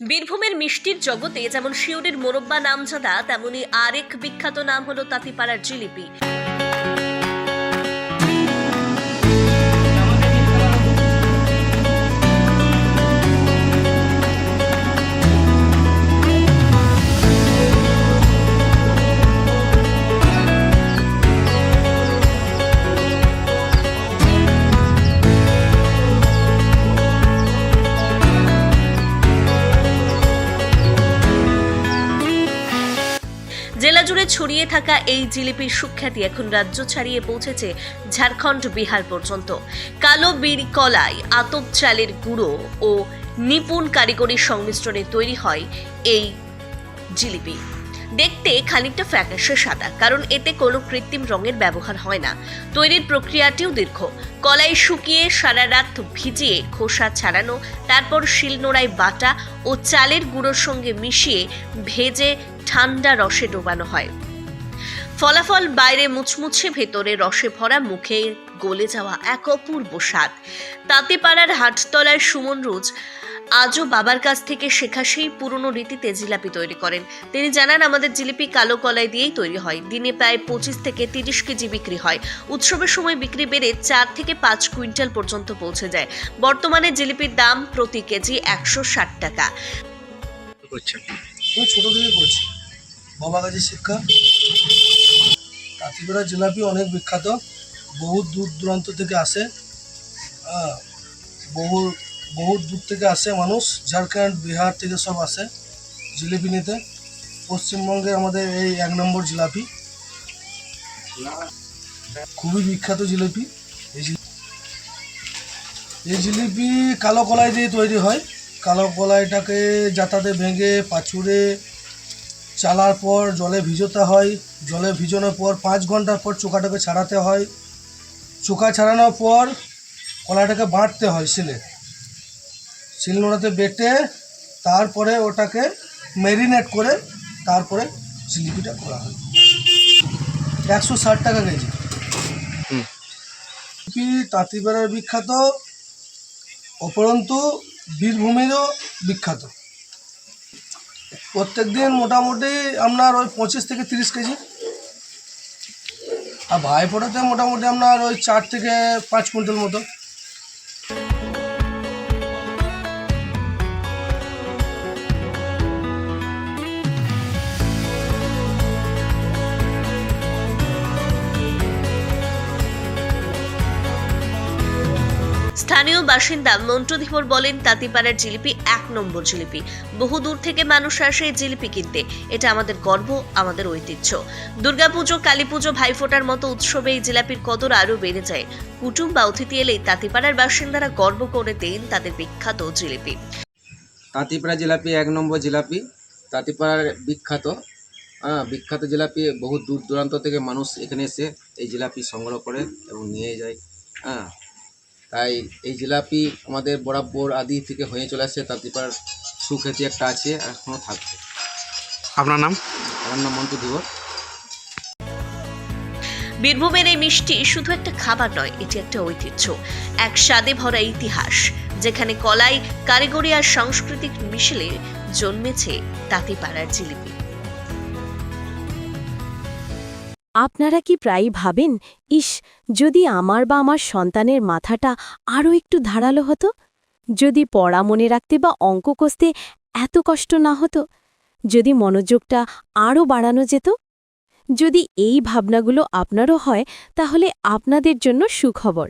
বীরভূমের মিষ্টির জগতে যেমন শিউরির মোরব্বা নামজাদা তেমনি আরেক বিখ্যাত নাম হলো তাঁতিপাড়ার জিলিপি। ছড়িয়ে থাকা এই জিলিপির সুখ্যাতি এখন রাজ্য ছাড়িয়ে পৌঁছেছে ঝাড়খণ্ড, বিহার পর্যন্ত। কালো বিড়ি কলাই, আতপ চালের গুঁড়ো ও নিপুণ কারিগরির সংমিশ্রণে তৈরি হয় এই জিলিপি। দেখতে খানিকটা ফ্যাকাশে সাদা, কারণ এতে কোনো কৃত্রিম রঙের ব্যবহার হয় না। তৈরির প্রক্রিয়াটিও দীর্ঘ। কলাই শুকিয়ে সারা রাত ভিজিয়ে খোসা ছাড়ানো, তারপর শিলনোড়ায় বাটা ও চালের গুঁড়োর সঙ্গে মিশিয়ে ভেজে ঠান্ডা রসে ডোবানো হয়। ফলাফল বাইরে মুচমুচে ভেতরে রসে ভরা মুখে গলে যাওয়া এক অপূর্ব স্বাদ। তাতে পাড়ার হাটতলার সুমন রুজ আজও বাবার কাছ থেকে শেখা সেই পুরনো রীতিতে জিলাপি তৈরি করেন। তিনি জানান আমাদের জিলিপি কালো কলাই দিয়েই তৈরি হয়। দিনে প্রায় পঁচিশ থেকে তিরিশ কেজি বিক্রি হয়। উৎসবের সময় বিক্রি বেড়ে চার থেকে পাঁচ কুইন্টাল পর্যন্ত পৌঁছে যায়। বর্তমানে জিলিপির দাম প্রতি কেজি একশো ষাট টাকা। ছোটো থেকে করেছি। বাবা কাছে শিক্ষা। তাঁতিপাড়া জিলাপি অনেক বিখ্যাত। বহু দূর দূরান্ত থেকে আসে। বহু বহু দূর থেকে আসে মানুষ। ঝাড়খণ্ড, বিহার থেকে সব আসে জিলিপি নিতে। পশ্চিমবঙ্গে আমাদের এই এক নম্বর জিলাপি। খুবই বিখ্যাত জিলিপি। এই জিলি- এই জিলিপি কালো কলাই দিয়ে তৈরি হয়। কালো কলাইটাকে যাতাতে ভেঙে পাছুড়ে চালার পর জলে ভিজোতে হয়। জলে ভিজানোর পর পাঁচ ঘণ্টার পর চোখাটাকে ছাড়াতে হয়। চোখা ছাড়ানোর পর কলাটাকে বাঁটতে হয় শিলে। শিল নোড়াতে বেটে তারপরে ওটাকে ম্যারিনেট করে তারপরে জিলিপিটা করা হয়। একশো ষাট টাকা কেজি। জিলিপি তাঁতিপাড়ার বিখ্যাত অপরন্তু বীরভূমেরও বিখ্যাত। প্রত্যেক দিন মোটামুটি আপনার ওই পঁচিশ থেকে তিরিশ কেজি। আর ভাইফোঁটাতে মোটামুটি আপনার ওই চার থেকে পাঁচ কুইন্টাল মতো। স্থানীয় বাসিন্দা মন্টু বলেন, তাঁতিপাড়ার জিলিপি এক নম্বর জিলিপি। বহু দূর থেকে মানুষ আসে এই জিলিপি কিনতে। এটা আমাদের গর্ব, আমাদের ঐতিহ্য। দুর্গাপুজো, কালীপুজো, ভাইফোঁটার মতো উৎসবে এই জিলাপির কদর আরও বেড়ে যায়। কুটুম বা অতিথি এলেই তাঁতিপাড়ার বাসিন্দারা গর্ব করে দেন তাদের বিখ্যাত জিলিপি। তাঁতিপাড়া জিলাপি এক নম্বর জিলাপি, তাঁতিপাড়ার বিখ্যাত। হ্যাঁ বিখ্যাত জিলাপি, বহু দূর দূরান্ত থেকে মানুষ এখানে এসে এই জিলাপি সংগ্রহ করে এবং নিয়ে যায়। হ্যাঁ। তাই এই জিলাপি আমাদের বরাবর আদি থেকে হয়ে চলে আসছে তাঁতিপাড়ার সুখ্যাতি একটা আছে আর এখনও থাকবে। আপনার নাম? আমার নাম মন্টু ধীবর বীরভূমের এই মিষ্টি শুধু একটা খাবার নয় এটি একটা ঐতিহ্য এক স্বাদে ভরা ইতিহাস যেখানে কলাই কারিগরি আর সাংস্কৃতিক মিশেলে জন্মেছে তাঁতিপাড়ার জিলিপি। আপনারা কি প্রায়ই ভাবেন, ইস, যদি আমার বা আমার সন্তানের মাথাটা আরও একটু ধারালো হতো? যদি পড়া মনে রাখতে বা অঙ্ক কষতে এত কষ্ট না হতো? যদি মনোযোগটা আরও বাড়ানো যেত? যদি এই ভাবনাগুলো আপনারও হয়, তাহলে আপনাদের জন্য সুখবর।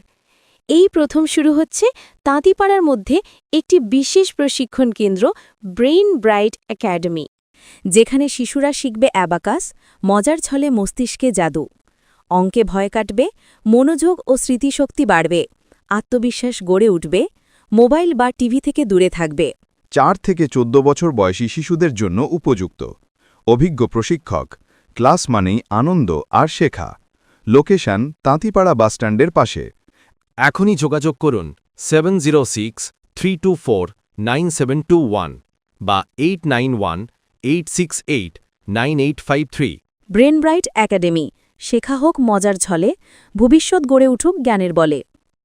এই প্রথম শুরু হচ্ছে তাঁতিপাড়ার মধ্যে একটি বিশেষ প্রশিক্ষণ কেন্দ্র, ব্রেইন ব্রাইট একাডেমি। যেখানে শিশুরা শিখবে অ্যাবাকাস মজার ছলে মস্তিষ্কে জাদু। অঙ্কে ভয় কাটবে মনোযোগ ও স্মৃতিশক্তি বাড়বে আত্মবিশ্বাস গড়ে উঠবে মোবাইল বা টিভি থেকে দূরে থাকবে। চার থেকে চোদ্দ বছর বয়সী শিশুদের জন্য উপযুক্ত। অভিজ্ঞ প্রশিক্ষক ক্লাস মানেই আনন্দ আর শেখা। লোকেশন তাঁতিপাড়া বাসস্ট্যান্ডের পাশে। এখনই যোগাযোগ করুন seven zero six three two four nine seven two one বা eight nine one eight six eight nine eight five three brain bright academy শেখা হোক মজার ছলে, ভবিষ্যৎ গড়ে উঠুক জ্ঞানের বলে।